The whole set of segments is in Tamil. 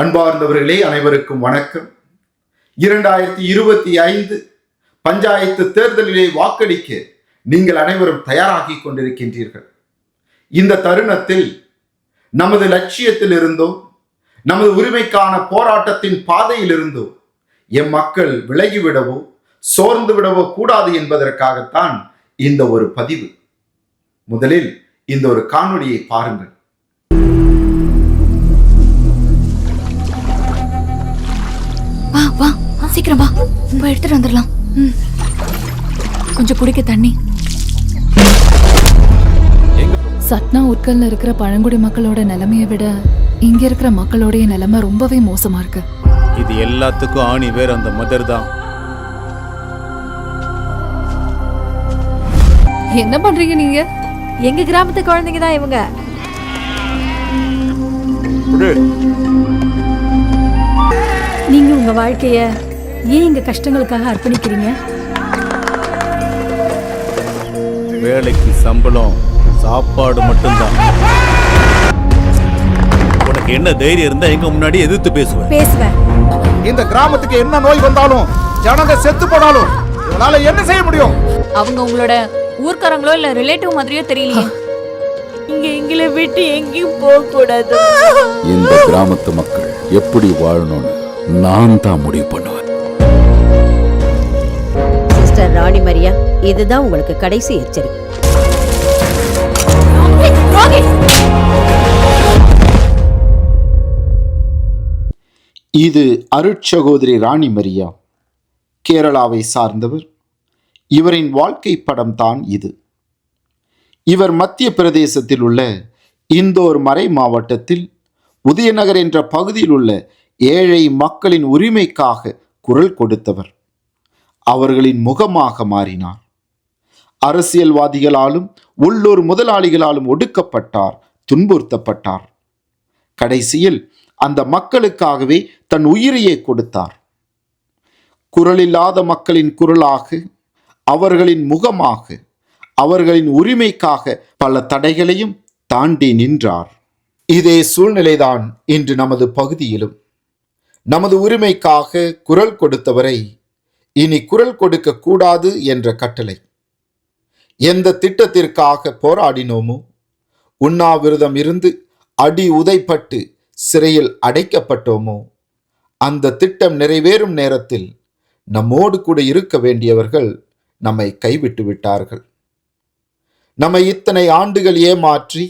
அன்பார்ந்தவர்களே அனைவருக்கும் வணக்கம். இரண்டாயிரத்தி இருபத்தி ஐந்து பஞ்சாயத்து தேர்தலிலே வாக்களிக்க நீங்கள் அனைவரும் தயாராகி கொண்டிருக்கின்றீர்கள். இந்த தருணத்தில் நமது லட்சியத்தில் இருந்தோ நமது உரிமைக்கான போராட்டத்தின் பாதையில் இருந்தோ எம் மக்கள் விலகிவிடவோ சோர்ந்து விடவோ கூடாது என்பதற்காகத்தான் இந்த ஒரு பதிவு. முதலில் இந்த ஒரு காணொளியை பாருங்கள். வா சீக்கிரம் வா. போய் எடுத்துட்டு வந்துடலாம். ம். கொஞ்சம் குடிக்க தண்ணி. சட்னா உட்கல்ல இருக்கிற பழங்குடி மக்களோட நிலைமையை விட இங்க இருக்கிற மக்களோடைய நிலைமை ரொம்பவே மோசமா இருக்கு. இது எல்லாத்துக்கும் ஆணி வேர் அந்த மதர் தான். என்ன பண்றீங்க நீங்க? எங்க கிராமத்து குழந்தைங்க தான் இவங்க. நீங்க உங்க வாழ்க்கைய ஏன் எங்க கஷ்டங்களுக்காக அர்ப்பணிக்கிறீங்க? வேலைக்கு சம்பளம் சாப்பாடு மட்டும்தான். உனக்கு என்ன தைரியம் இருந்தா எங்க முன்னாடி எதிர்த்து பேசுவேன் பேசுவேன். இந்த கிராமத்துக்கு என்ன நோய் வந்தாலும் ஜனங்க செத்து போனாலும் இவனால என்ன செய்ய முடியும்? அவங்க உங்களோட ஊர்க்காரங்களோ இல்ல ரிலேட்டிவ் மாதிரியோ தெரியலையே. இங்க எங்களை விட்டு எங்கேயும் போக கூடாது இந்த கிராமத்து மக்கள் எப்படி வாழணும்னு நான் தான் முடிவு பண்ணுவேன். சிஸ்டர் ராணி மரியா இதுதான் உங்களுக்கு கடைசி எச்சரிக்கை. இது அருட்சகோதரி ராணி மரியா கேரளாவை சார்ந்தவர். இவரின் வாழ்க்கை படம் தான் இது. இவர் மத்திய பிரதேசத்தில் உள்ள இந்தோர் மறை மாவட்டத்தில் உதயநகர் என்ற பகுதியில் உள்ள ஏழை மக்களின் உரிமைக்காக குரல் கொடுத்தவர். அவர்களின் முகமாக மாறினார். அரசியல்வாதிகளாலும் உள்ளூர் முதலாளிகளாலும் ஒடுக்கப்பட்டார் துன்புறுத்தப்பட்டார். கடைசியில் அந்த மக்களுக்காகவே தன் உயிரையே கொடுத்தார். குரலில்லாத மக்களின் குரலாக அவர்களின் முகமாக அவர்களின் உரிமைக்காக பல தடைகளையும் தாண்டி நின்றார். இதே சூழ்நிலைதான் இன்று நமது பகுதியிலும். நமது உரிமைக்காக குரல் கொடுத்தவரை இனி குரல் கொடுக்க கூடாது என்ற கட்டளை. எந்த திட்டத்திற்காக போராடினோமோ உண்ணாவிரதம் இருந்து அடி உதைப்பட்டு சிறையில் அடைக்கப்பட்டோமோ அந்த திட்டம் நிறைவேறும் நேரத்தில் நம்மோடு கூட இருக்க வேண்டியவர்கள் நம்மை கைவிட்டு விட்டார்கள். நம்மை இத்தனை ஆண்டுகள் ஏமாற்றி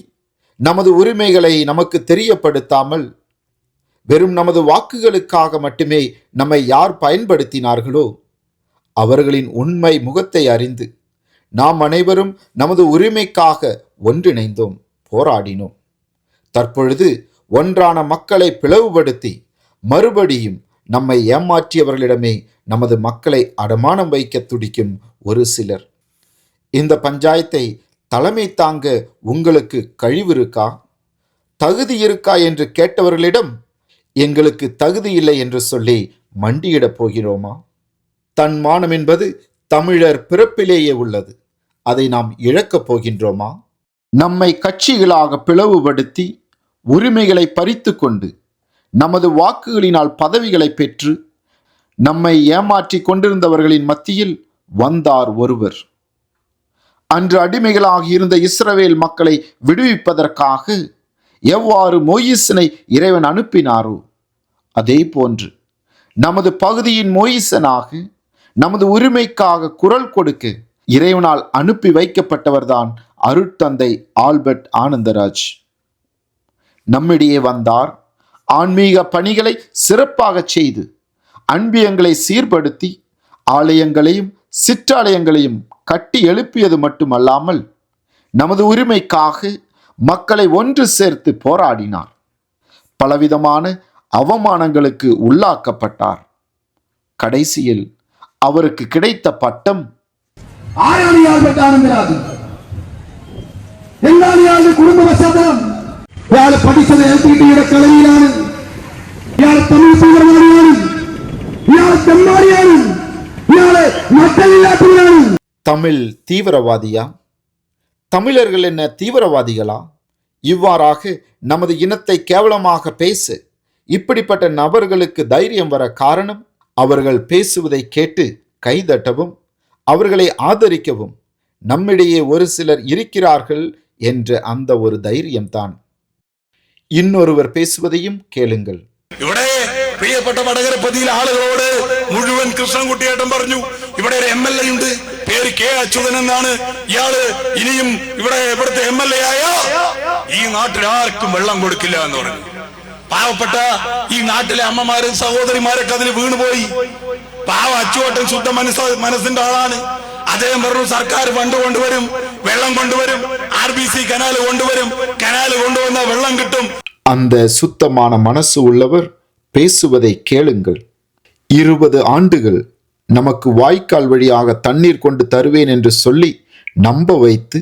நமது உரிமைகளை நமக்கு தெரியப்படுத்தாமல் வெறும் நமது வாக்குகளுக்காக மட்டுமே நம்மை யார் பயன்படுத்தினார்களோ அவர்களின் உண்மை முகத்தை அறிந்து நாம் அனைவரும் நமது உரிமைக்காக ஒன்றிணைந்தோம் போராடினோம். தற்பொழுது ஒன்றான மக்களை பிளவுபடுத்தி மறுபடியும் நம்மை ஏமாற்றியவர்களிடமே நமது மக்களை அடமானம் வைக்க துடிக்கும் ஒரு சிலர். இந்த பஞ்சாயத்தை தலைமை தாங்க உங்களுக்கு கழிவு இருக்கா? தகுதி இருக்கா என்று கேட்டவர்களிடம் எங்களுக்கு தகுதி இல்லை என்று சொல்லி மண்டியிடப் போகிறோமா? தன் மானம் என்பது தமிழர் பிறப்பிலேயே உள்ளது. அதை நாம் இழக்கப் போகின்றோமா? நம்மை கட்சிகளாக பிளவுபடுத்தி உரிமைகளை பறித்து கொண்டு நமது வாக்குகளினால் பதவிகளை பெற்று நம்மை ஏமாற்றி கொண்டிருந்தவர்களின் மத்தியில் வந்தார் ஒருவர். அன்று அடிமைகளாக இருந்த இஸ்ரவேல் மக்களை விடுவிப்பதற்காக எவ்வாறு மோயிசனை இறைவன் அனுப்பினாரோ? அதே போன்று நமது பகுதியின் மொயிசனாக நமது உரிமைக்காக குரல் கொடுக்க இறைவனால் அனுப்பி வைக்கப்பட்டவர்தான் அருட்தந்தை ஆல்பர்ட் ஆனந்தராஜ். நம்மிடையே வந்தார் ஆன்மீக பணிகளை சிறப்பாக செய்து அன்பியங்களை சீர்படுத்தி ஆலயங்களையும் சிற்றாலயங்களையும் கட்டி எழுப்பியது மட்டுமல்லாமல் நமது உரிமைக்காக மக்களை ஒன்று சேர்த்து போராடினார். பலவிதமான அவமானங்களுக்கு உள்ளாக்கப்பட்டார் கடைசியில் அவருக்கு கிடைத்த பட்டம் ആരാണ് ഇയാൾപ്പെട്ട ആനന്ദരാജ് എന്താണ് ഇയാളുടെ കുടുംബ പശ്ചാത്തലം ഇയാൾ പഠിച്ചത് എൽ ടി ടിയുടെ കളരിയിലാണ് ഇയാൾ തമിഴ് തീവ്രവാദിയാണ് ഇയാൾ തെമ്മാടിയാണ് ഇയാള് നട്ടലില്ലാത്തവരാണ് தமிழ் தீவிரவாதியா தமிழர்கள் என்ன தீவிரவாதிகளா இவ்வாறாக நமது இனத்தை கேவலமாக பேச இப்படிப்பட்ட நபர்களுக்கு தைரியம் வர காரணம் அவர்கள் பேசுவதை கேட்டு கைதட்டவும் அவர்களை ஆதரிக்கவும் நம்மிடையே ஒரு சிலர் இருக்கிறார்கள் என்ற அந்த ஒரு தைரியம்தான் இன்னொருவர் பேசுவதையும் கேளுங்கள் ഇവിടെ പ്രിയപ്പെട്ട വടകരപ്പതിയിലെ ആളുകളോട് മുഴുവൻ കൃഷ്ണൻകുട്ടിയേട്ടൻ പറഞ്ഞു ഇവിടെ ഒരു എം എൽ എ ഉണ്ട് പേര് കെ അച്യുതൻ എന്നാണ് ഇയാള് ഇനിയും ഇവിടെ ഇവിടുത്തെ എം എൽ എ ആയ ഈ നാട്ടിൽ ആർക്കും വെള്ളം കൊടുക്കില്ല എന്ന് പറഞ്ഞു പാവപ്പെട്ട ഈ നാട്ടിലെ അമ്മമാരും സഹോദരിമാരൊക്കെ അതിൽ വീണുപോയി പാവ അച്ചുവട്ടൻ ശുദ്ധ മനസ്സ മനസ്സിന്റെ ആളാണ് അദ്ദേഹം പറഞ്ഞു സർക്കാർ ഫണ്ട് കൊണ്ടുവരും വെള്ളം കൊണ്ടുവരും ആർ ബി സി കനാൽ കൊണ്ടുവരും കനാൽ കൊണ്ടുവന്ന വെള്ളം കിട്ടും அந்த சுத்தமான மனசு உள்ளவர் பேசுவதை கேளுங்கள் இருபது ஆண்டுகள் நமக்கு வாய்க்கால் வழியாக தண்ணீர் கொண்டு தருவேன் என்று சொல்லி நம்ப வைத்து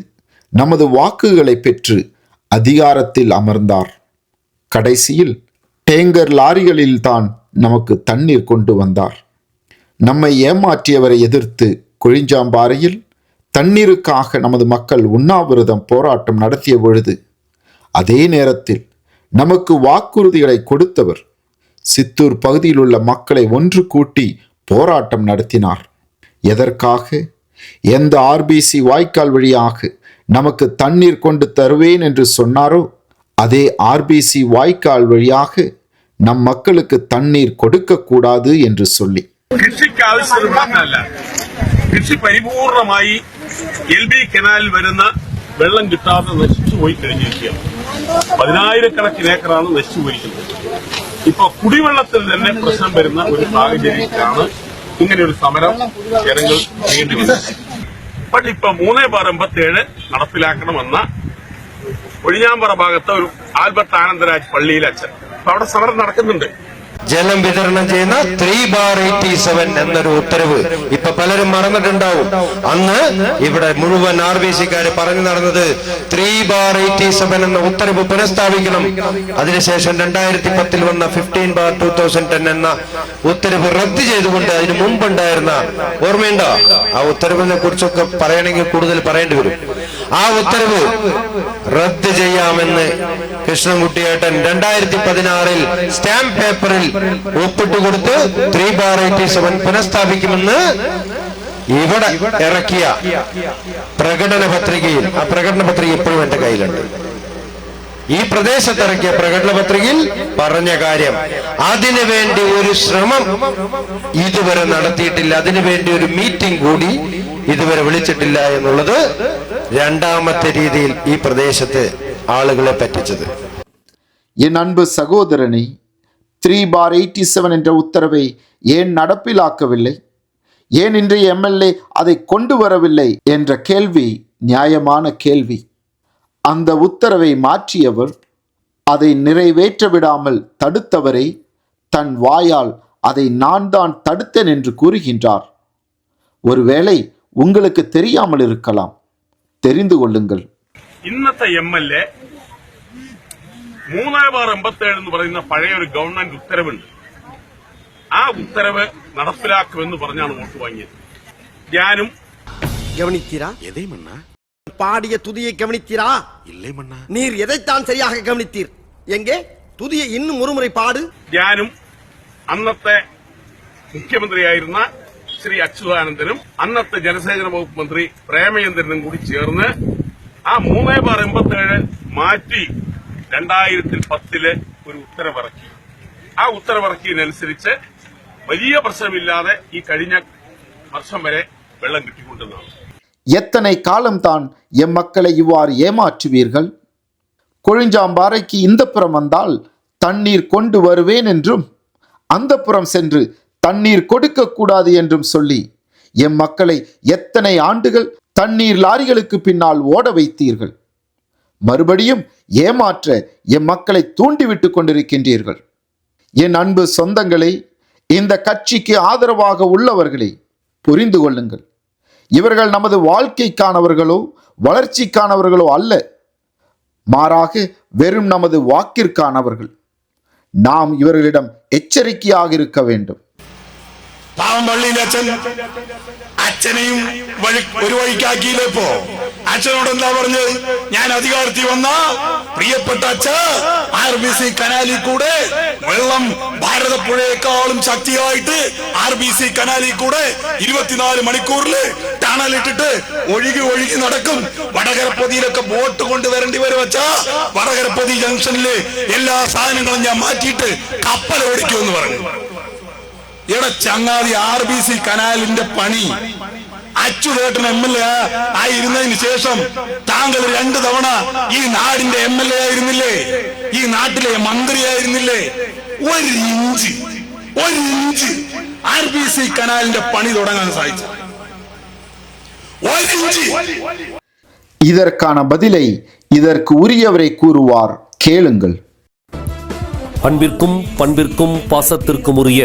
நமது வாக்குகளை பெற்று அதிகாரத்தில் அமர்ந்தார் கடைசியில் டேங்கர் லாரிகளில் தான் நமக்கு தண்ணீர் கொண்டு வந்தார். நம்மை ஏமாற்றியவரை எதிர்த்து கொழிஞ்சாம்பாறையில் தண்ணீருக்காக நமது மக்கள் உண்ணாவிரதம் போராட்டம் நடத்திய பொழுது அதே நேரத்தில் நமக்கு வாக்குறுதிகளை கொடுத்தவர் சித்தூர் பகுதியில் உள்ள மக்களை ஒன்று கூட்டி போராட்டம் நடத்தினார். எதற்காக? எந்த ஆர்பிசி வாய்க்கால் வழியாக நமக்கு தண்ணீர் கொண்டு தருவேன் என்று சொன்னாரோ? அதே ஆர்பிசி வாய்க்கால் வழியாக நம் மக்களுக்கு தண்ணீர் கொடுக்கக்கூடாது என்று சொல்லி കൃഷിക്ക് ആവശ്യത്തിന് വെള്ളമല്ല കൃഷി പരിപൂർണമായി എൽ ബി കനാലിൽ വരുന്ന വെള്ളം കിട്ടാതെ നശിച്ചു പോയി കഴിഞ്ഞിരിക്കുകയാണ് പതിനായിരക്കണക്കിന് ഏക്കറാണ് നശിച്ചു പോയിരിക്കുന്നത് ഇപ്പൊ കുടിവെള്ളത്തിൽ തന്നെ പ്രശ്നം വരുന്ന ഒരു സാഹചര്യത്തിലാണ് ഇങ്ങനെ ഒരു സമരം ജനങ്ങൾ ചെയ്യേണ്ടി വന്നത് പക്ഷെ ഇപ്പൊ മൂന്ന് ബാർ എൺപത്തിയേഴ് നടപ്പിലാക്കണമെന്ന ഒഴിഞ്ഞാമ്പറ ഭാഗത്ത് ഒരു ആൽബർട്ട് ആനന്ദരാജ് പള്ളിയിലെ അച്ഛൻ. അവിടെ സമരം നടക്കുന്നുണ്ട്. ജലം വിതരണം ചെയ്യുന്ന ത്രീ ബാർ എയ്റ്റി സെവൻ എന്നൊരു ഉത്തരവ് ഇപ്പൊ പലരും മറന്നിട്ടുണ്ടാവും. അന്ന് ഇവിടെ മുഴുവൻ ആർ ബി സിക്കാര് പറഞ്ഞു നടന്നത് ത്രീ ബാർ എയ്റ്റി സെവൻ എന്ന ഉത്തരവ് പുനഃസ്ഥാപിക്കണം. അതിനുശേഷം രണ്ടായിരത്തി പത്തിൽ വന്ന fifteen bar two thousand ten എന്ന ഉത്തരവ് റദ്ദ് ചെയ്തുകൊണ്ട് അതിന് മുമ്പുണ്ടായിരുന്ന ഓർമ്മയുണ്ടോ? ആ ഉത്തരവിനെ കുറിച്ചൊക്കെ പറയണമെങ്കിൽ കൂടുതൽ പറയേണ്ടി വരും. ആ ഉത്തരവ് റദ്ദ് ചെയ്യാമെന്ന് കൃഷ്ണൻകുട്ടിയേട്ടൻ രണ്ടായിരത്തി പതിനാറിൽ സ്റ്റാമ്പ് പേപ്പറിൽ ഒപ്പിട്ടുകൊടുത്ത് ത്രീ ബാർ എയ്റ്റി സെവൻ പുനഃസ്ഥാപിക്കുമെന്ന് ഇവിടെ ഇറക്കിയ പ്രകടന പത്രികയിൽ ആ പ്രകടന പത്രിക ഇപ്പോഴും എന്റെ കയ്യിലുണ്ട്. ഈ പ്രദേശത്ത് ഇറക്കിയ പ്രകടന പത്രികയിൽ പറഞ്ഞ കാര്യം അതിനുവേണ്ടി ഒരു ശ്രമം ഇതുവരെ നടത്തിയിട്ടില്ല. അതിനുവേണ്ടി ഒരു മീറ്റിംഗ് കൂടി ഇതുവരെ വിളിച്ചിട്ടില്ല എന്നുള്ളത് രണ്ടാമത്തെ രീതിയിൽ ഈ പ്രദേശത്ത് ആളുകളെ പറ്റിച്ചത്. ഈ അൻപ് സഹോദരനെ த்ரீ பார் எயிட்டி செவன் என்ற உத்தரவை ஏன் நடப்பிலாக்கவில்லை ஏன் இன்றைய எம்எல்ஏ அதை கொண்டு வரவில்லை என்ற கேள்வி நியாயமான கேள்வி அந்த உத்தரவை மாற்றியவர் அதை நிறைவேற்ற விடாமல் தடுத்தவரை தன் வாயால் அதை நான் தான் தடுத்தேன் என்று கூறுகின்றார் ஒருவேளை உங்களுக்கு தெரியாமல் இருக்கலாம் தெரிந்து கொள்ளுங்கள் ഇന്നത്തെ എം എൽ എ മൂന്ന് ബാർ എൺപത്തേഴ് എന്ന് പറയുന്ന പഴയ ഒരു ഗവൺമെന്റ് ഉത്തരവുണ്ട് ആ ഉത്തരവ് നടപ്പിലാക്കുമെന്ന് പറഞ്ഞാണ് വോട്ട് വാങ്ങിയത് ഞാനും கவனித்தீரா எதை மன்னா பாடிய துதியை கவனித்தீரா இல்லை மன்னா நீர் எதைத்தான் சரியாக கவனித்தீர் எங்கே துதியை இன்னும் ஒருமுறை பாடு ഞാനും അന്നത്തെ മുഖ്യമന്ത്രിയായിരുന്ന ശ്രീ അച്യുതാനന്ദനും അന്നത്തെ ജനസേചന വകുപ്പ് മന്ത്രി പ്രേമചന്ദ്രനും കൂടി ചേർന്ന് ആ മൂന്ന് ബാർ എൺപത്തേഴ് മാറ്റി രണ്ടായിരത്തി പത്തില് ഒരു ഉത്തരവിറക്കി ആ ഉത്തരവിറക്കിയതിനനുസരിച്ച് വലിയ പ്രശ്നമില്ലാതെ ഈ കഴിഞ്ഞ വർഷം വരെ വെള്ളം കിട്ടിക്കൊണ്ടിരുന്നതാണ് எத்தனை காலம்தான் எம் மக்களை இவ்வாறு ஏமாற்றுவீர்கள் கொழிஞ்சாம்பாறைக்கு இந்த புறம் வந்தால் தண்ணீர் கொண்டு வருவேன் என்றும் அந்த புறம் சென்று தண்ணீர் கொடுக்கக்கூடாது என்றும் சொல்லி எம் மக்களை எத்தனை ஆண்டுகள் தண்ணீர் லாரிகளுக்கு பின்னால் ஓட வைத்தீர்கள் மறுபடியும் ஏமாற்ற எம் மக்களை தூண்டிவிட்டு கொண்டிருக்கின்றீர்கள். என் அன்பு சொந்தங்களை இந்த கட்சிக்கு ஆதரவாக உள்ளவர்களை புரிந்து கொள்ளுங்கள். இவர்கள் நமது வாழ்க்கைக்கானவர்களோ வளர்ச்சிக்கானவர்களோ அல்ல. மாறாக வெறும் நமது வாக்கிற்கானவர்கள். நாம் இவர்களிடம் எச்சரிக்கையாக இருக்க வேண்டும். പാവം പള്ളിയിലെ അച്ഛൻ. അച്ഛനെയും വഴി ഒരു വഴിക്കാക്കിയില്ലേ ഇപ്പോ? അച്ഛനോട് എന്താ പറഞ്ഞത് ഞാൻ അധികാരത്തിൽ വന്ന പ്രിയപ്പെട്ട അച്ഛ ആർ ബി സി കനാലിൽ കൂടെ വെള്ളം ഭാരതപ്പുഴയെക്കാളും ശക്തിയായിട്ട് ആർ ബി സി കനാലിൽ കൂടെ ഇരുപത്തിനാല് മണിക്കൂറിൽ ടണലിട്ടിട്ട് ഒഴുകി ഒഴുകി നടക്കും. വടകരപ്പതിയിലൊക്കെ ബോട്ട് കൊണ്ടുവരേണ്ടി വരും അച്ഛാ. വടകരപ്പതി ജംഗ്ഷനിൽ എല്ലാ സാധനങ്ങളും ഞാൻ മാറ്റിയിട്ട് കപ്പൽ ഓടിക്കുമെന്ന് പറഞ്ഞു. ഇവിടെ ചങ്ങാതി ആർ ബി സി കനാലിന്റെ പണി അച്യുതേട്ടൻ എം എൽ എ ആയിരുന്നതിന് ശേഷം താങ്കൾ രണ്ടു തവണ ഈ നാടിന്റെ എം എൽ എ ആയിരുന്നില്ലേ ഈ നാട്ടിലെ മന്ത്രിയായിരുന്നില്ലേ ഒരു ഇഞ്ച് ഒരു ഇഞ്ച് ആർ ബി സി കനാലിന്റെ പണി തുടങ്ങാൻ സാധിച്ചു ഒരു ഇഞ്ച് இதற்கான பதிலை இதற்கு உரியவரை கூறுவார் கேளுங்கள் அன்பிற்கும் பண்பிற்கும் பாசத்திற்கும் உரிய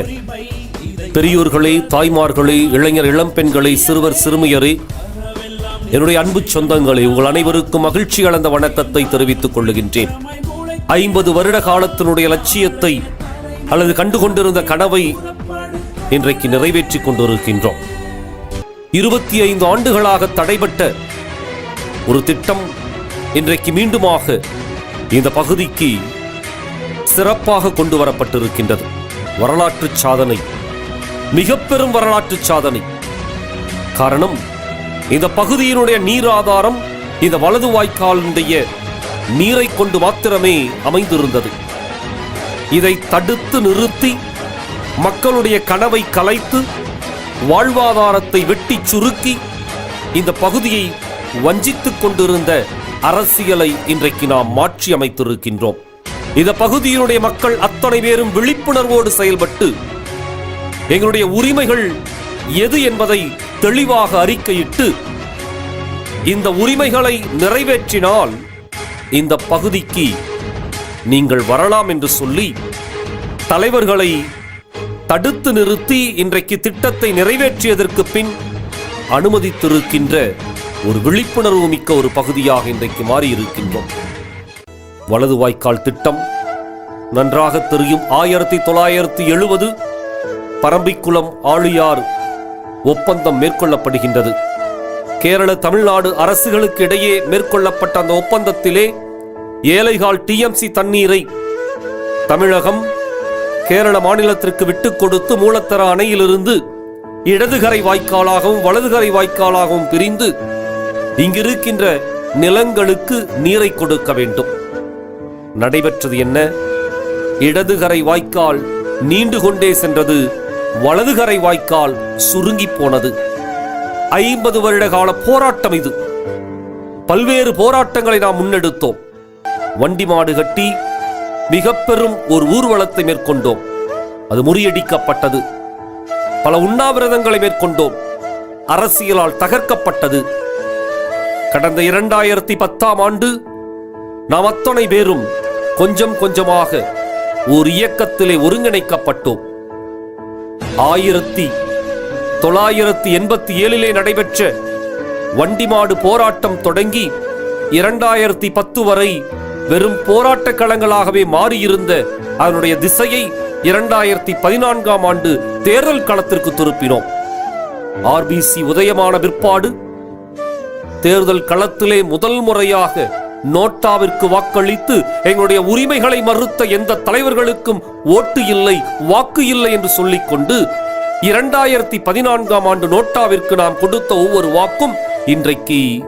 பெரியோர்களே தாய்மார்களே இளைஞர் இளம்பெண்களே சிறுவர் சிறுமியரே என்னுடைய அன்பு சொந்தங்களே உங்கள் அனைவருக்கும் மகிழ்ச்சி கலந்த வணக்கத்தை தெரிவித்துக் கொள்ளுகின்றேன். ஐம்பது வருட காலத்தினுடைய லட்சியத்தை அல்லது கண்டுகொண்டிருந்த கனவை இன்றைக்கு நிறைவேற்றிக் கொண்டிருக்கின்றோம். இருபத்தி ஐந்து ஆண்டுகளாக தடைபட்ட ஒரு திட்டம் இன்றைக்கு மீண்டுமாக இந்த பகுதிக்கு சிறப்பாக கொண்டு வரப்பட்டிருக்கின்றது. வரலாற்று சாதனை மிக பெரும் வரலாற்று சாதனை. காரணம் இந்த பகுதியினுடைய நீர் ஆதாரம் இந்த வலது வாய்க்காலினுடைய நீரை கொண்டு மாத்திரமே அமைந்திருந்தது. இதை தடுத்து நிறுத்தி மக்களுடைய கனவை கலைத்து வாழ்வாதாரத்தை வெட்டி சுருக்கி இந்த பகுதியை வஞ்சித்துக் கொண்டிருந்த அரசியலை இன்றைக்கு நாம் மாற்றி அமைத்திருக்கின்றோம் இந்த பகுதியினுடைய மக்கள் அத்தனை பேரும் விழிப்புணர்வோடு செயல்பட்டு எங்களுடைய உரிமைகள் எது என்பதை தெளிவாக அறிக்கையிட்டு இந்த உரிமைகளை நிறைவேற்றினால் இந்த பகுதிக்கு நீங்கள் வரலாம் என்று சொல்லி தலைவர்களை தடுத்து நிறுத்தி இன்றைக்கு திட்டத்தை நிறைவேற்றியதற்கு பின் அனுமதித்திருக்கின்ற ஒரு விழிப்புணர்வு மிக்க ஒரு பகுதியாக இன்றைக்கு மாறி இருக்கின்றோம் வலது வாய்க்கால் திட்டம் நன்றாக தெரியும். ஆயிரத்தி தொள்ளாயிரத்தி எழுபது பரம்பிக்குளம் ஆழியார் ஒப்பந்தம் மேற்கொள்ளப்படுகின்றது. கேரள தமிழ்நாடு அரசுகளுக்கு இடையே மேற்கொள்ளப்பட்ட அந்த ஒப்பந்தத்திலே ஏழைகால் டிஎம்சி தண்ணீரை தமிழகம் கேரள மாநிலத்திற்கு விட்டுக் கொடுத்து மூலத்தர அணையிலிருந்து இடதுகரை வாய்க்காலாகவும் வலதுகரை வாய்க்காலாகவும் பிரிந்து இங்கிருக்கின்ற நிலங்களுக்கு நீரை கொடுக்க வேண்டும். நடைபெற்றது என்ன? இடதுகரை வாய்க்கால் நீண்டு கொண்டே சென்றது வலதுகரை வாய்க்கால் சுருங்கி போனது ஐம்பது வருட கால போராட்டம் இது. பல்வேறு போராட்டங்களை நாம் முன்னெடுத்தோம். வண்டி மாடு கட்டி மிக பெரும் ஒரு ஊர்வலத்தை மேற்கொண்டோம். அது முறியடிக்கப்பட்டது. பல உண்ணாவிரதங்களை மேற்கொண்டோம். அரசியலால் தகர்க்கப்பட்டது. கடந்த இரண்டாயிரத்தி பத்தாம் ஆண்டு நாம் அத்தனை பேரும் கொஞ்சம் கொஞ்சமாக ஒரு இயக்கத்திலே ஒருங்கிணைக்கப்பட்டோம். ஆயிரத்தி தொள்ளாயிரத்தி எண்பத்தி ஏழிலே நடைபெற்ற வண்டிமாடு போராட்டம் தொடங்கி இரண்டாயிரத்தி பத்து வரை வெறும் போராட்ட களங்களாகவே மாறியிருந்த அதனுடைய திசையை இரண்டாயிரத்தி பதினான்காம் ஆண்டு தேர்தல் களத்திற்கு திருப்பினோம். ஆர்பிசி உதயமான பிற்பாடு தேர்தல் களத்திலே முதல் முறையாக நோட்டாவிற்கு வாக்களித்து எங்களுடைய உரிமைகளை மறுத்த எந்த தலைவர்களுக்கும் ஓட்டு இல்லை வாக்கு இல்லை என்று சொல்லிக்கொண்டு இரண்டாயிரத்தி பதினான்காம் ஆண்டு நோட்டாவிற்கு நாம் கொடுத்த ஒவ்வொரு வாக்கும் இன்றைக்கு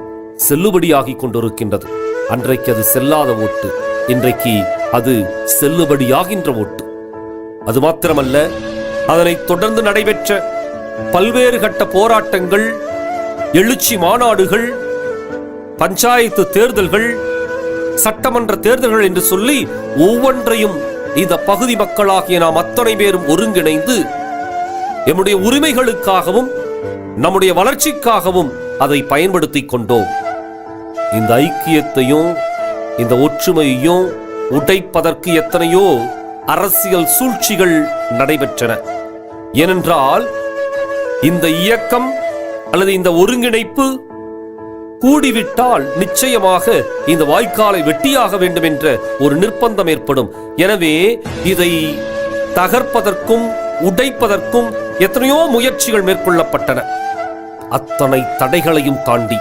செல்லுபடியாகி கொண்டிருக்கின்றது. அன்றைக்கு அது செல்லாத ஓட்டு இன்றைக்கு அது செல்லுபடியாகின்ற ஓட்டு. அது மாத்திரமல்ல அதனைத் தொடர்ந்து நடைபெற்ற பல்வேறு கட்ட போராட்டங்கள் எழுச்சி மாநாடுகள் பஞ்சாயத்து தேர்தல்கள் சட்டமன்ற தேர்தல்கள் என்று சொல்லி ஒவ்வொன்றையும் இந்த பகுதி மக்களாகிய நாம் அத்தனை பேரும் ஒருங்கிணைந்து எம்முடைய உரிமைகளுக்காகவும் நம்முடைய வளர்ச்சிக்காகவும் அதை பயன்படுத்தி கொண்டோம். இந்த ஐக்கியத்தையும் இந்த ஒற்றுமையையும் உடைப்பதற்கு எத்தனையோ அரசியல் சூழ்ச்சிகள் நடைபெற்றன. ஏனென்றால் இந்த இயக்கம் அல்லது இந்த ஒருங்கிணைப்பு கூடிவிட்டால் நிச்சயமாக இந்த வாய்க்காலை வெட்டியாக வேண்டும் என்ற ஒரு நிர்பந்தம் ஏற்படும். எனவே இதை தகர்ப்பதற்கும் உடைப்பதற்கும் எத்தனையோ முயற்சிகள் மேற்கொள்ளப்பட்டன. அத்தனை தடைகளையும் தாண்டி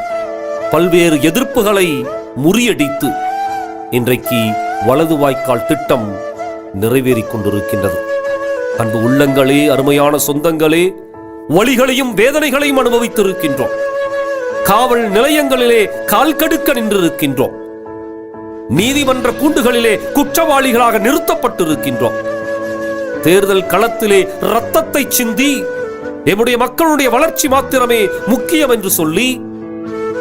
பல்வேறு எதிர்ப்புகளை முறியடித்து இன்றைக்கு வலது வாய்க்கால் திட்டம் நிறைவேறிக் கொண்டிருக்கின்றது. அன்பு உள்ளங்களே அருமையான சொந்தங்களே வழிகளையும் வேதனைகளையும் அனுபவித்திருக்கின்றோம். காவல் நிலையங்களிலே கால் கடுக்க நின்றிருக்கின்றோம். நீதிமன்ற கூண்டுகளிலே குற்றவாளிகளாக நிறுத்தப்பட்டிருக்கின்றோம். தேர்தல் களத்திலே ரத்தத்தை சிந்தி எம்முடைய மக்களுடைய வளர்ச்சி மாத்திரமே முக்கியம் என்று சொல்லி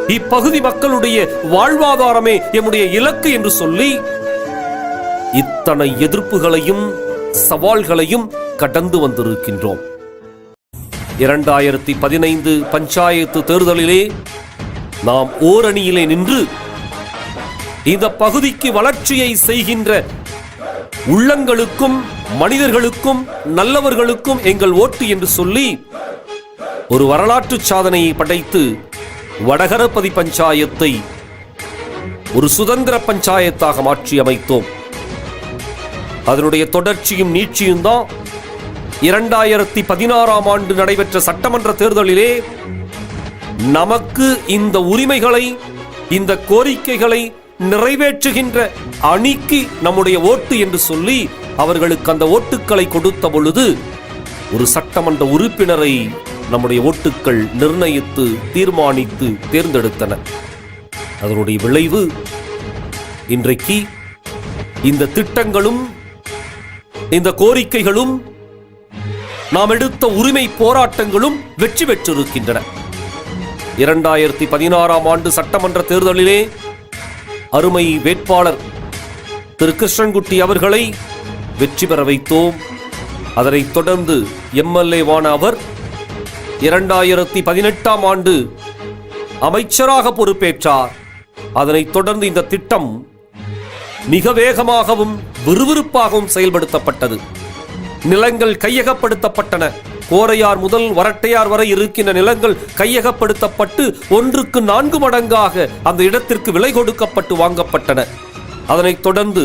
இப்பகுதி மக்களுடைய வாழ்வாதாரமே எம்முடைய இலக்கு என்று சொல்லி இத்தனை எதிர்ப்புகளையும் சவால்களையும் கடந்து வந்திருக்கின்றோம். இரண்டாயிரத்தி பதினைந்து பஞ்சாயத்து தேர்தலிலே நாம் ஓரணியிலே நின்று இந்த பகுதிக்கு வளர்ச்சியை செய்கின்ற உள்ளங்களுக்கும் மனிதர்களுக்கும் நல்லவர்களுக்கும் எங்கள் ஓட்டு என்று சொல்லி ஒரு வரலாற்று சாதனையை படைத்து வடகரப்பதி பஞ்சாயத்தை ஒரு சுதந்திர பஞ்சாயத்தாக மாற்றி அமைத்தோம். அதனுடைய தொடர்ச்சியும் நீட்சியும் தான் இரண்டாயிரத்தி பதினாறாம் ஆண்டு நடைபெற்ற சட்டமன்ற தேர்தலிலே நமக்கு இந்த உரிமைகளை இந்த கோரிக்கைகளை நிறைவேற்றுகின்ற அணிக்கு நம்முடைய ஓட்டு என்று சொல்லி அவர்களுக்கு அந்த ஓட்டுக்களை கொடுத்த பொழுது ஒரு சட்டமன்ற உறுப்பினரை நம்முடைய ஓட்டுக்கள் நிர்ணயித்து தீர்மானித்து தேர்ந்தெடுத்தன. அதனுடைய விளைவு இன்றைக்கு இந்த திட்டங்களும் இந்த கோரிக்கைகளும் நாம் எடுத்த உரிமை போராட்டங்களும் வெற்றி பெற்றிருக்கின்றன. இரண்டாயிரத்தி பதினாறாம் ஆண்டு சட்டமன்ற தேர்தலிலே அருமை வேட்பாளர் திரு கிருஷ்ணன்குட்டி அவர்களை வெற்றி பெற வைத்தோம். அதனைத் தொடர்ந்து எம்எல்ஏவான அவர் இரண்டாயிரத்தி பதினெட்டாம் ஆண்டு அமைச்சராக பொறுப்பேற்றார். அதனைத் தொடர்ந்து இந்த திட்டம் மிக வேகமாகவும் விறுவிறுப்பாகவும் செயல்படுத்தப்பட்டது. நிலங்கள் கையகப்படுத்தப்பட்டன. கோரையார் முதல் வரட்டையார் வரை இருக்கின்ற நிலங்கள் கையகப்படுத்தப்பட்டு ஒன்றுக்கு நான்கு மடங்காக அந்த இடத்திற்கு விலை கொடுக்கப்பட்டு வாங்கப்பட்டன. அதனைத் தொடர்ந்து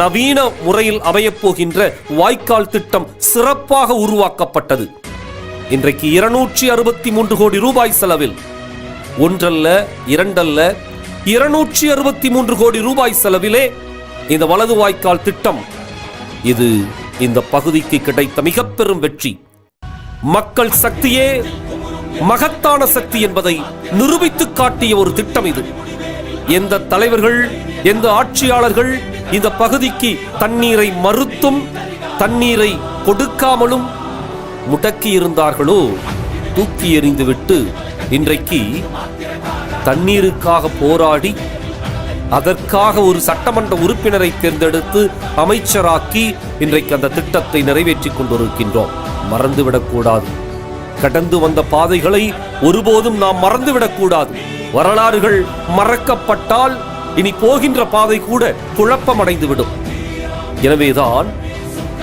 நவீன முறையில் அமையப் போகின்ற வாய்க்கால் திட்டம் சிறப்பாக உருவாக்கப்பட்டது. இன்றைக்கு இருநூற்றி அறுபத்தி மூன்று கோடி ரூபாய் செலவில் ஒன்றல்ல இரண்டல்ல இருநூற்றி அறுபத்தி மூன்று கோடி ரூபாய் செலவிலே இந்த வலது வாய்க்கால் திட்டம். இது இந்த பகுதிக்கு கிடைத்த மிக பெரும் வெற்றி. மக்கள் சக்தியே மகத்தான சக்தி என்பதை நிரூபித்து காட்டிய ஒரு திட்டம் இது. எந்த தலைவர்கள் எந்த ஆட்சியாளர்கள் இந்த பகுதிக்கு தண்ணீரை மறுத்தும் தண்ணீரை கொடுக்காமலும் முடக்கி இருந்தார்களோ? தூக்கி எறிந்துவிட்டு இன்றைக்கு தண்ணீருக்காக போராடி அதற்காக ஒரு சட்டமன்ற உறுப்பினரை தேர்ந்தெடுத்து அமைச்சராக்கி இன்றைக்கு அந்த திட்டத்தை நிறைவேற்றி கொண்டிருக்கின்றோம். மறந்துவிடக்கூடாது. கடந்து வந்த பாதைகளை ஒருபோதும் நாம் மறந்துவிடக்கூடாது. வரலாறுகள் மறக்கப்பட்டால் இனி போகின்ற பாதை கூட குழப்பமடைந்துவிடும். எனவேதான்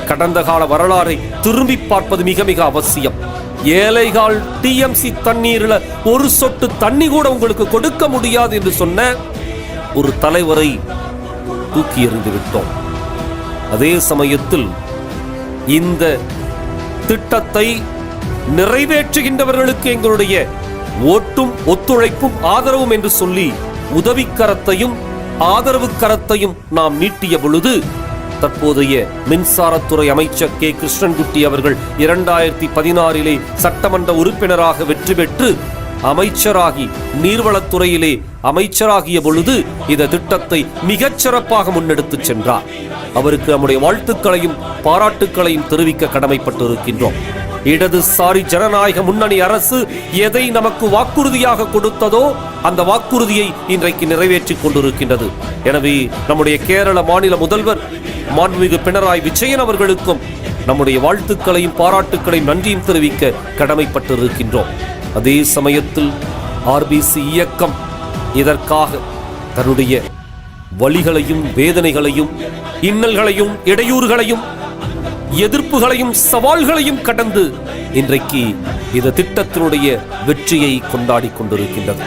கடந்த கால வரலாறை திரும்பி பார்ப்பது மிக மிக அவசியம். ஏழைகால் டிஎம்சி தண்ணீரில் ஒரு சொட்டு தண்ணி கூட உங்களுக்கு கொடுக்க முடியாது என்று சொன்ன ஒரு தலைவரை தூக்கி எறிந்து விட்டோம் அதே சமயத்தில் இந்த திட்டத்தை நிறைவேற்றுகின்றவர்களுக்கு எங்களுடைய ஓட்டும் ஒத்துழைப்பும் ஆதரவும் என்று சொல்லி உதவிக்கரத்தையும் ஆதரவு கரத்தையும் நாம் நீட்டிய பொழுது தற்போதைய மின்சாரத்துறை அமைச்சர் கே. கிருஷ்ணன்குட்டி அவர்கள் இரண்டாயிரத்தி பதினாறிலே சட்டமன்ற உறுப்பினராக வெற்றி பெற்று அமைச்சராகி நீர்வளத்துறையிலே அமைச்சராகிய பொழுது இந்த திட்டத்தை மிகச் சிறப்பாக முன்னெடுத்துச் சென்றார். அவருக்கு நம்முடைய வாழ்த்துக்களையும் பாராட்டுக்களையும் தெரிவிக்க கடமைப்பட்டிருக்கின்றோம். இடதுசாரி ஜனநாயக முன்னணி அரசு எதை நமக்கு வாக்குறுதியாக கொடுத்ததோ அந்த வாக்குறுதியை இன்றைக்கு நிறைவேற்றிக் கொண்டிருக்கின்றது. எனவே நம்முடைய கேரள மாநில முதல்வர் மாண்புமிகு பினராயி விஜயன் அவர்களுக்கும் நம்முடைய வாழ்த்துக்களையும் பாராட்டுக்களையும் நன்றியும் தெரிவிக்க கடமைப்பட்டிருக்கின்றோம். அதே சமயத்தில் ஆர்பிசி இயக்கம் இதற்காக தன்னுடைய வழிகளையும் வேதனைகளையும் இன்னல்களையும் இடையூறுகளையும் எதிர்ப்புகளையும் சவால்களையும் கடந்து இன்றைக்கு இந்த திட்டத்தினுடைய வெற்றியை கொண்டாடி கொண்டிருக்கின்றது.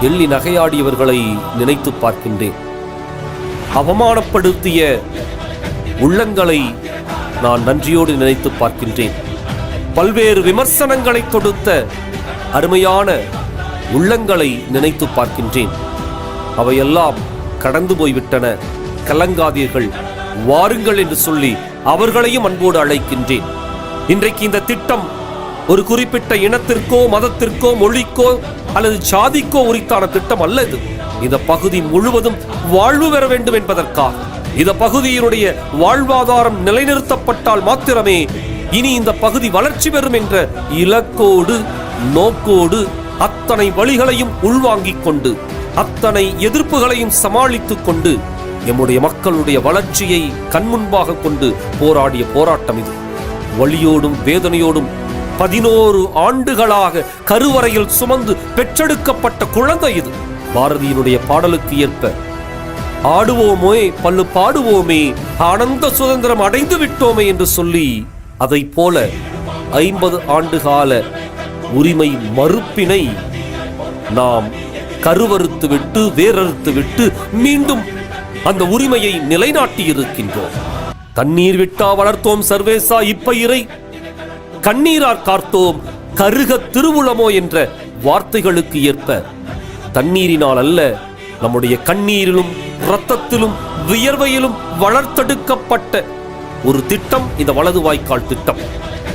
எள்ளி நகையாடியவர்களை நினைத்து பார்க்கின்றேன். அவமானப்படுத்திய உள்ளங்களை நான் நன்றியோடு நினைத்து பார்க்கின்றேன். பல்வேறு விமர்சனங்களை தொடுத்த அருமையான உள்ளங்களை நினைத்து பார்க்கின்றேன். அவையெல்லாம் கடந்து போய்விட்டன. கலங்காதீர்கள். வாருங்கள் என்று சொல்லி அவர்களையும் அன்போடு அழைக்கின்றேன். இன்றைக்கு இந்த திட்டம் ஒரு குறிப்பிட்ட இனத்திற்கோ மதத்திற்கோ மொழிக்கோ அல்லது சாதிக்கோ உரித்தான திட்டம் அல்ல இது. இந்த பகுதி முழுவதும் வாழ்வு பெற வேண்டும் என்பதற்காக. இந்த பகுதியினுடைய வாழ்வாதாரம் நிலைநிறுத்தப்பட்டால் மாத்திரமே இனி இந்த பகுதி வளர்ச்சி பெறும் என்ற இலக்கோடு நோக்கோடு அத்தனை வழிகளையும் உள்வாங்கிக் கொண்டு அத்தனை எதிர்ப்புகளையும் சமாளித்துக் கொண்டு எம்முடைய மக்களுடைய வளர்ச்சியை கண்முன்பாக கொண்டு போராடிய போராட்டம் இது. வழியோடும் வேதனையோடும் பதினோரு ஆண்டுகளாக கருவறையில் சுமந்து பெற்றெடுக்கப்பட்ட குழந்தை இது. பாரதியினுடைய பாடலுக்கு ஏற்ப ஆடுவோமே பல்லு பாடுவோமே ஆனந்த சுதந்திரம் அடைந்து விட்டோமே என்று சொல்லி அதை போல ஐம்பது ஆண்டுகால உரிமை மறுப்பினை நாம் கருவறுத்து விட்டு வேறறுத்து விட்டு மீண்டும் அந்த உரிமையை நிலைநாட்டி இருக்கின்றோம். தண்ணீர் விட்டா வளர்த்தோம் சர்வேசா இப்பயிரை. கண்ணீரார் கார்த்தோம் கருக திருவுளமோ என்ற வார்த்தைகளுக்கு ஏற்ப தண்ணீரினால் அல்ல நம்முடைய கண்ணீரிலும் இரத்தத்திலும் வியர்வையிலும் வளர்த்தெடுக்கப்பட்ட ஒரு திட்டம் இந்த வலது வாய்க்கால் திட்டம்.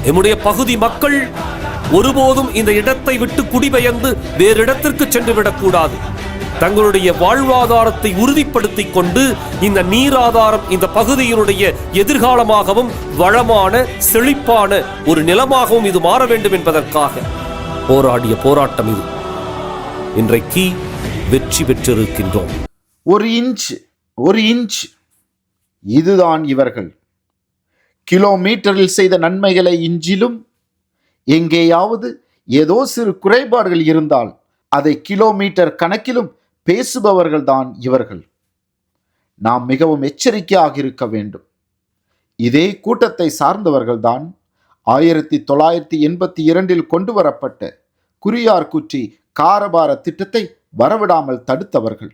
எம்முடைய பகுதி மக்கள் ஒருபோதும் இந்த இடத்தை விட்டு குடிபெயர்ந்து வேறு இடத்திற்கு சென்று விடக்கூடாது. தங்களுடைய வாழ்வாதாரத்தை உறுதிப்படுத்திக் கொண்டு இந்த நீராதாரம் இந்த பகுதியினுடைய எதிர்காலமாகவும் வளமான செழிப்பான ஒரு நிலமாகவும் இது மாற வேண்டும் என்பதற்காக போராடிய போராட்டம் இது. இன்றைக்கு வெற்றி பெற்றிருக்கின்றோம். ஒரு இன்ச் ஒரு இன்ச். இதுதான் இவர்கள். கிலோமீட்டரில் செய்த நன்மைகளை இஞ்சிலும் எங்கேயாவது ஏதோ சிறு குறைபாடுகள் இருந்தால் அதை கிலோமீட்டர் கணக்கிலும் பேசுபவர்கள்தான் இவர்கள். நாம் மிகவும் எச்சரிக்கையாக இருக்க வேண்டும். இதே கூட்டத்தை சார்ந்தவர்கள்தான் ஆயிரத்தி தொள்ளாயிரத்தி எண்பத்தி இரண்டில் கொண்டு வரப்பட்ட குறியார் குற்றி காரபார திட்டத்தை வரவிடாமல் தடுத்தவர்கள்.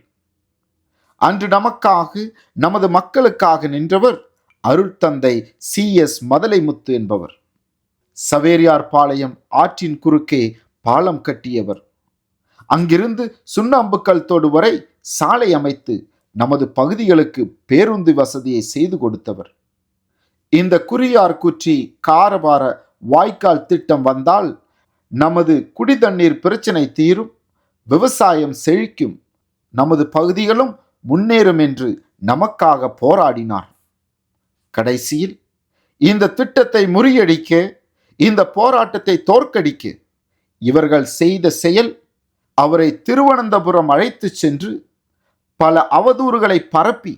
அன்று நமக்காக நமது மக்களுக்காக நின்றவர் அருட்தந்தை சி. எஸ். மதலைமுத்து என்பவர். சவேரியார் பாளையம் ஆற்றின் குறுக்கே பாலம் கட்டியவர். அங்கிருந்து சுண்ணாம்புக்கல் தோடு வரை சாலை அமைத்து நமது பகுதிகளுக்கு பேருந்து வசதியை செய்து கொடுத்தவர். இந்த குறியார் குற்றி காரபார வாய்க்கால் திட்டம் வந்தால் நமது குடிதண்ணீர் பிரச்சனை தீரும். விவசாயம் செழிக்கும். நமது பகுதிகளும் முன்னேறும் என்று நமக்காக போராடினார். கடைசியில் இந்த திட்டத்தை முறியடிக்க இந்த போராட்டத்தை தோற்கடிக்க இவர்கள் செய்த செயல் அவரை திருவனந்தபுரம் அழைத்துச் சென்று பல அவதூறுகளை பரப்பி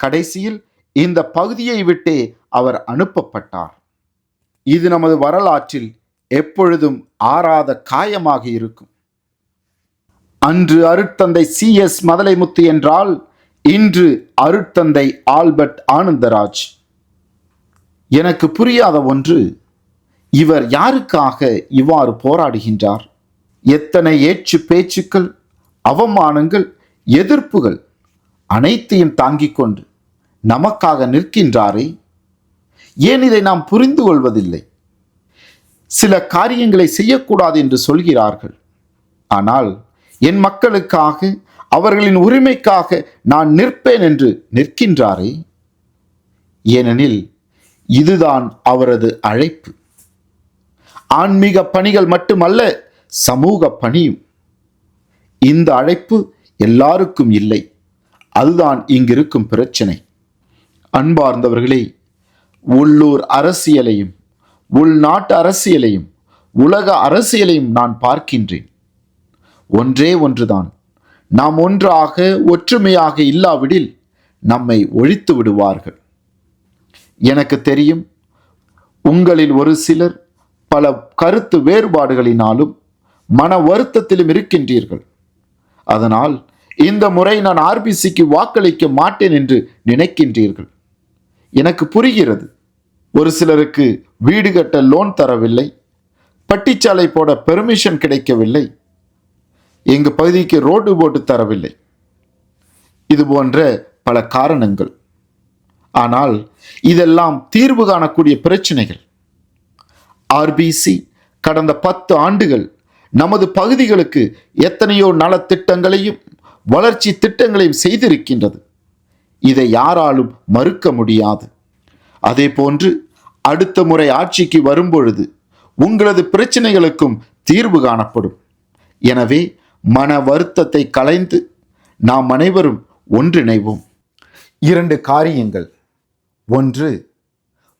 கடைசியில் இந்த பகுதியை விட்டே அவர் அனுப்பப்பட்டார். இது நமது வரலாற்றில் எப்பொழுதும் ஆறாத காயமாக இருக்கும். அன்று அருட்தந்தை சி எஸ் மதலைமுத்து என்றால் இன்று அருட்தந்தை ஆல்பர்ட் ஆனந்தராஜ். எனக்கு புரியாத ஒன்று இவர் யாருக்காக இவ்வாறு போராடுகின்றார்? எத்தனை ஏச்சு பேச்சுக்கள் அவமானங்கள் எதிர்ப்புகள் அனைத்தையும் தாங்கிக் கொண்டு நமக்காக நிற்கின்றாரே? ஏன் இதை நாம் புரிந்து கொள்வதில்லை? சில காரியங்களை செய்யக்கூடாது என்று சொல்கிறார்கள். ஆனால் என் மக்களுக்காக அவர்களின் உரிமைக்காக நான் நிற்பேன் என்று நிற்கின்றாரே? ஏனெனில் இதுதான் அவரது அழைப்பு. ஆன்மீக பணிகள் மட்டுமல்ல சமூக பணியும். இந்த அழைப்பு எல்லாருக்கும் இல்லை. அதுதான் இங்கிருக்கும் பிரச்சனை. அன்பார்ந்தவர்களே உள்ளூர் அரசியலையும் உள்நாட்டு அரசியலையும் உலக அரசியலையும் நான் பார்க்கின்றேன். ஒன்றே ஒன்றுதான். நாம் ஒன்றாக ஒற்றுமையாக இல்லாவிடில் நம்மை ஒழித்து விடுவார்கள். எனக்கு தெரியும் உங்களில் ஒரு சிலர் பல கருத்து வேறுபாடுகளினாலும் மன வருத்தத்திலும் இருக்கின்றீர்கள். அதனால் இந்த முறை நான் ஆர்பிசிக்கு வாக்களிக்க மாட்டேன் என்று நினைக்கின்றீர்கள். எனக்கு புரிகிறது ஒரு சிலருக்கு வீடு கட்ட லோன் தரவில்லை பட்டிச்சாலை போட பெர்மிஷன் கிடைக்கவில்லை. எங்க பகுதிக்கு ரோடு போட்டு தரவில்லை. இது போன்ற பல காரணங்கள். ஆனால் இதெல்லாம் தீர்வு காணக்கூடிய பிரச்சனைகள். ஆர்பிசி கடந்த பத்து ஆண்டுகள் நமது பகுதிகளுக்கு எத்தனையோ நலத்திட்டங்களையும் வளர்ச்சி திட்டங்களையும் செய்திருக்கின்றது. இதை யாராலும் மறுக்க முடியாது. அதே போன்று அடுத்த முறை ஆட்சிக்கு வரும்பொழுது உங்களது பிரச்சனைகளுக்கும் தீர்வு காணப்படும். எனவே மன வருத்தத்தை கலைந்து நாம் அனைவரும் ஒன்றிணைவோம். இரண்டு காரியங்கள். ஒன்று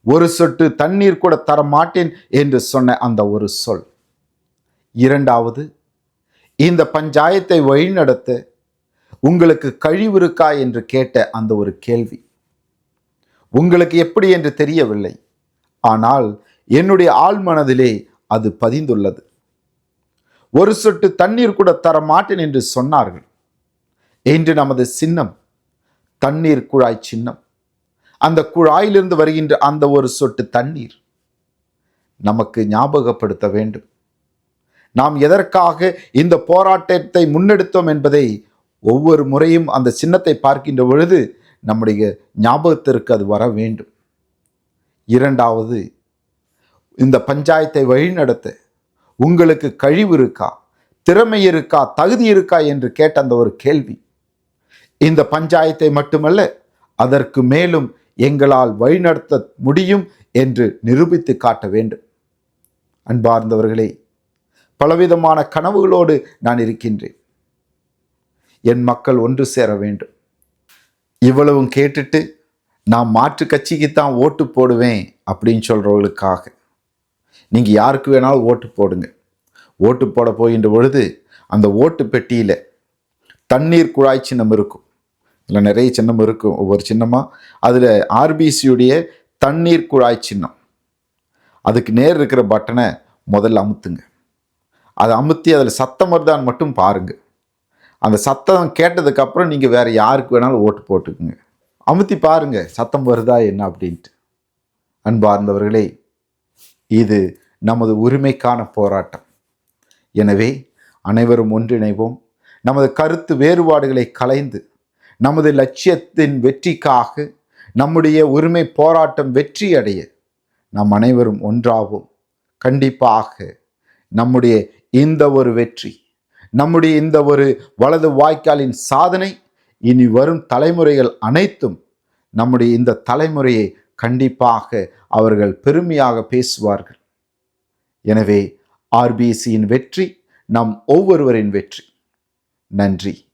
ஒரு சொட்டு தண்ணீர் கூட தர மாட்டேன் என்று சொன்ன அந்த ஒரு சொல். இரண்டாவது இந்த பஞ்சாயத்தை வழிநடத்த உங்களுக்கு கழிவு இருக்கா என்று கேட்ட அந்த ஒரு கேள்வி. உங்களுக்கு எப்படி என்று தெரியவில்லை. ஆனால் என்னுடைய ஆழ்மனதிலே அது பதிந்துள்ளது. ஒரு சொட்டு தண்ணீர் கூட தர மாட்டேன் என்று சொன்னார்கள். என்று நமது சின்னம் தண்ணீர் குழாய் சின்னம். அந்த குழாயிலிருந்து வருகின்ற அந்த ஒரு சொட்டு தண்ணீர் நமக்கு ஞாபகப்படுத்த வேண்டும். நாம் எதற்காக இந்த போராட்டத்தை முன்னெடுத்தோம் என்பதை ஒவ்வொரு முறையும் அந்த சின்னத்தை பார்க்கின்ற பொழுது நம்முடைய ஞாபகத்திற்கு அது வர வேண்டும். இரண்டாவது இந்த பஞ்சாயத்தை வழிநடத்த உங்களுக்கு கழிவு இருக்கா? திறமை இருக்கா? தகுதி இருக்கா? என்று கேட்ட அந்த ஒரு கேள்வி. இந்த பஞ்சாயத்தை மட்டுமல்ல அதற்கு மேலும் எங்களால் வழிநடத்த முடியும் என்று நிரூபித்து காட்ட வேண்டும். அன்பார்ந்தவர்களே பலவிதமான கனவுகளோடு நான் இருக்கின்றேன். என் மக்கள் ஒன்று சேர வேண்டும். இவ்வளவும் கேட்டுட்டு நான் மாற்று கட்சிக்கு தான் ஓட்டு போடுவேன் அப்படின்னு சொல்கிறவங்களுக்காக நீங்கள் யாருக்கு வேணாலும் ஓட்டு போடுங்க. ஓட்டு போட போகின்ற பொழுது அந்த ஓட்டு பெட்டியில் தண்ணீர் குழாய் சின்னம் இருக்கும். இதில் நிறைய சின்னம் இருக்கும். ஒவ்வொரு சின்னமாக அதில் ஆர்பிசியுடைய தண்ணீர் குழாய் சின்னம். அதுக்கு நேர் இருக்கிற பட்டனை முதல்ல அமுத்துங்க. அதை அமுத்தி அதில் சத்தம் வருதான்னு மட்டும் பாருங்கள் அந்த சத்தம் கேட்டதுக்கப்புறம் நீங்கள் வேறு யாருக்கு வேணாலும் ஓட்டு போட்டுக்குங்க. அமுத்தி பாருங்கள் சத்தம் வருதா என்ன அப்படின்ட்டு. அன்பார்ந்தவர்களே இது நமது உரிமைக்கான போராட்டம். எனவே அனைவரும் ஒன்றிணைவோம். நமது கருத்து வேறுபாடுகளை கலைந்து நமது லட்சியத்தின் வெற்றிக்காக நம்முடைய உரிமை போராட்டம் வெற்றி அடைய நாம் அனைவரும் ஒன்றாவோம். கண்டிப்பாக நம்முடைய இந்த ஒரு வெற்றி நம்முடைய இந்த ஒரு வலது வாய்க்காலின் சாதனை இனி வரும் தலைமுறைகள் அனைத்தும் நம்முடைய இந்த தலைமுறையை கண்டிப்பாக அவர்கள் பெருமையாக பேசுவார்கள். எனவே ஆர்பிசியின் வெற்றி நம் ஒவ்வொருவரின் வெற்றி. நன்றி.